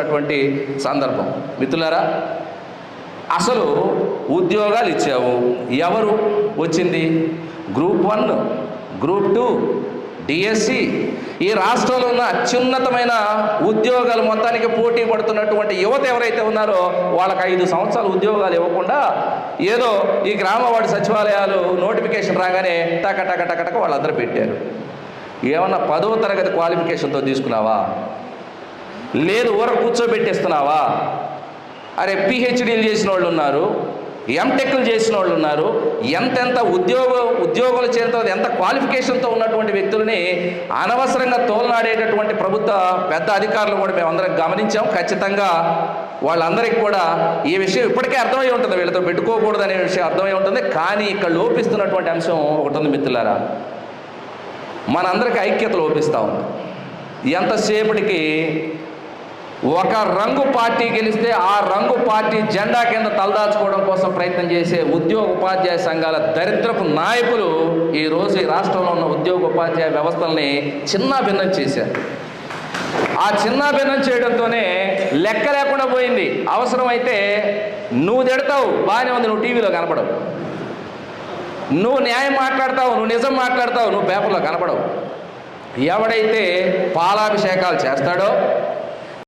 చెప్పుకోవాల్సినటువంటి సందర్భం. మిత్రులారా అసలు ఉద్యోగాలు ఇచ్చావు. ఎవరు వచ్చింది? Group one group two DSC. ఈ రాష్ట్రంలో ఉన్న అత్యున్నతమైన ఉద్యోగాలు మొత్తానికి పోటీ పడుతున్నటువంటి యువత ఎవరైతే ఉన్నారో వాళ్ళకి ఐదు సంవత్సరాలు ఉద్యోగాలు ఇవ్వకుండా ఏదో ఈ గ్రామవాడి సచివాలయాలు నోటిఫికేషన్ రాగానే టక టక టక టక వాళ్ళందరూ పెట్టారు. ఏమన్నా పదవ తరగతి క్వాలిఫికేషన్తో తీసుకున్నావా? లేదు ఊర కూర్చోబెట్టేస్తున్నావా? అరే పిహెచ్డీలు చేసిన వాళ్ళు ఉన్నారు ఎంటెక్లు చేసిన వాళ్ళు ఉన్నారు ఎంతెంత ఉద్యోగ ఉద్యోగుల తర్వాత ఎంత క్వాలిఫికేషన్తో ఉన్నటువంటి వ్యక్తులని అనవసరంగా తోలనాడేటటువంటి ప్రభుత్వ పెద్ద అధికారులు కూడా మేము అందరం గమనించాం. ఖచ్చితంగా వాళ్ళందరికీ కూడా ఈ విషయం ఇప్పటికే అర్థమై ఉంటుంది. వీళ్ళతో పెట్టుకోకూడదు అనే విషయం అర్థమై ఉంటుంది. కానీ ఇక్కడ లోపిస్తున్నటువంటి అంశం ఒకటి ఉంది మిత్రులారా. మనందరికీ ఐక్యత లోపిస్తూ ఉంది. ఎంతసేపటికి ఒక రంగు పార్టీ గెలిస్తే ఆ రంగు పార్టీ జెండా కింద తలదాచుకోవడం కోసం ప్రయత్నం చేసే ఉద్యోగ ఉపాధ్యాయ సంఘాల దరిద్రపు నాయకులు ఈ రోజు ఈ రాష్ట్రంలో ఉన్న ఉద్యోగ ఉపాధ్యాయ వ్యవస్థల్ని చిన్న భిన్నం చేశారు. ఆ చిన్న భిన్నం చేయడంతోనే లెక్క లేకుండా పోయింది. అవసరమైతే నువ్వు తిడతావు బాగానే ఉంది నువ్వు టీవీలో కనపడవు. నువ్వు న్యాయం మాట్లాడతావు నువ్వు నిజం మాట్లాడతావు నువ్వు పేపర్లో కనపడవు. ఎవడైతే పాలాభిషేకాలు చేస్తాడో